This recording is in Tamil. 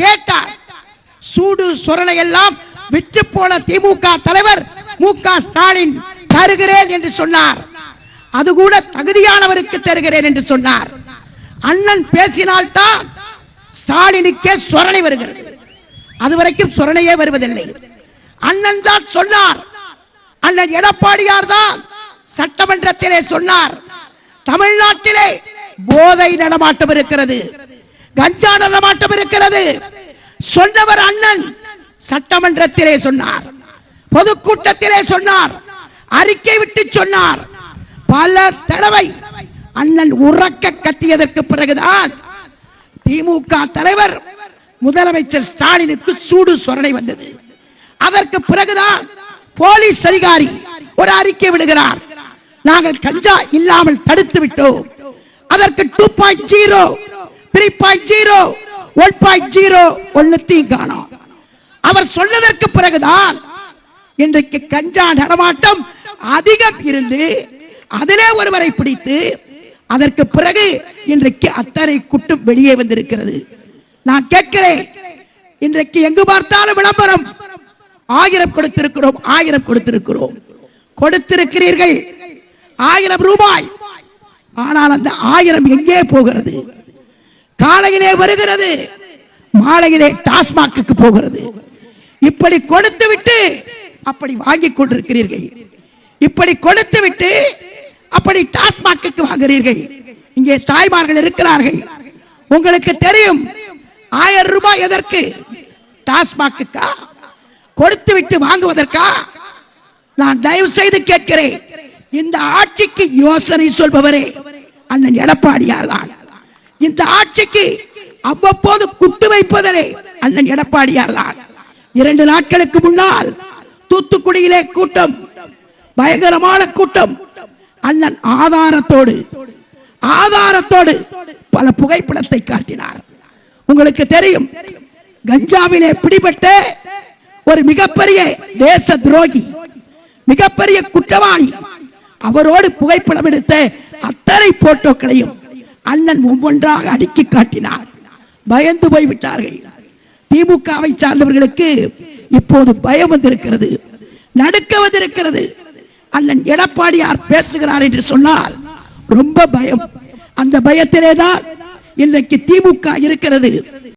கேட்டார். சூடு சொரணை எல்லாம் விற்று போன திமுக தலைவர் மு க ஸ்டாலின் தருகிறேன் என்று சொன்னார். அது கூட தகுதியானவருக்கு தருகிறேன் என்று சொன்னார். அண்ணன் பேசினால்தான் ஸ்டாலினுக்கே சொரணை வருகிறது. அதுவரைக்கும் சொரணையே வருவதில்லை. அண்ணன் தான் சொன்னார். அண்ணன் எடப்பாடியார் தான் சட்டமன்றத்திலே சொன்னார். தமிழ்நாட்டிலே போதை நடமாட்டம் இருக்கிறது. கஞ்சா நடமாட்டம் இருக்கிறது. சொன்னவர் அண்ணன் சட்டமன்றத்திலே சொன்னார். பொதுக்கூட்டத்திலே சொன்னார். அறிக்கை விட்டு சொன்னார். பல தடவை அண்ணன் உறக்க கத்தியதற்கு பிறகுதான் திமுக தலைவர் முதலமைச்சர் ஸ்டாலினுக்கு சூடு சொரணை வந்தது. அதற்கு பிறகுதான் போலீஸ் அதிகாரி ஒரு அறிக்கை விடுகிறார். நாங்கள் கஞ்சா இல்லாமல் தடுத்து விட்டோம். அதற்கு two point zero three point zero one point zero ஒன்னுத்தையும் காணோம். அவர் சொன்னதற்கு பிறகுதான் இன்றைக்கு கஞ்சா நடமாட்டம் அதிகம் இருந்து அதிலே ஒருவரை பிடித்து அதற்கு பிறகு இன்றைக்கு அத்தனை குட்டும் வெளியே வந்திருக்கிறது. நான் கேட்கிறேன் இன்றைக்கு எங்கு பார்த்தாலும் விளம்பரம் ஆயிரம் கொடுத்திருக்கிறோம் ஆயிரம் கொடுத்திருக்கிறோம். கொடுத்திருக்கிறீர்கள் ஆயிரம் ரூபாய். ஆனால் அந்த ஆயிரம் எங்கே போகிறது? காலையிலே வருகிறது. மாலையிலே டாஸ்மாக்கு போகிறது. இப்படி கொடுத்து விட்டு அப்படி வாங்கி கொண்டிருக்கிறீர்கள். இப்படி கொடுத்து விட்டு அப்படி டாஸ்மாக்கு வாங்குறீர்கள் இங்கே தாய்மார்கள் இருக்கிறார்கள். உங்களுக்கு தெரியும் ஆயிரம் ரூபாய் எதற்கு? டாஸ்மாக்குக்கா கொடுத்து விட்டு வாங்குவதற்கா? நான் தயவு செய்து கேட்கிறேன். இந்த ஆட்சிக்கு யோசனை சொல்பவரே அண்ணன் எடப்பாடியார் தான். இந்த ஆட்சிக்கு அவ்வப்போது குட்டு வைப்பதனே அண்ணன் எடப்பாடியார் தான். இரண்டு நாட்களுக்கு முன்னால் தூத்துக்குடியிலே கூட்டம் பயங்கரமான கூட்டம். அண்ணன் ஆதாரத்தோடு ஆதாரத்தோடு பல புகைப்படத்தை காட்டினார். உங்களுக்கு தெரியும் கஞ்சாவிலே பிடிபட்ட ஒரு மிகப்பெரிய தேச துரோகி மிகப்பெரிய குற்றவாளி. அவரோடு புகைப்படம் எடுத்த அத்தனை போட்டோக்களையும் அண்ணன் ஒவ்வொன்றாக அடுக்கி காட்டினார். பயந்து போய் விட்டார்கள் திமுகவை சார்ந்தவர்களுக்கு இப்போது பயம் வந்திருக்கிறது. நடுக்க வந்திருக்கிறது. அண்ணன் எடப்பாடியார் பேசுகிறார் என்று சொன்னால் ரொம்ப பயம். அந்த பயத்திலே தான் இன்றைக்கு திமுக இருக்கிறது.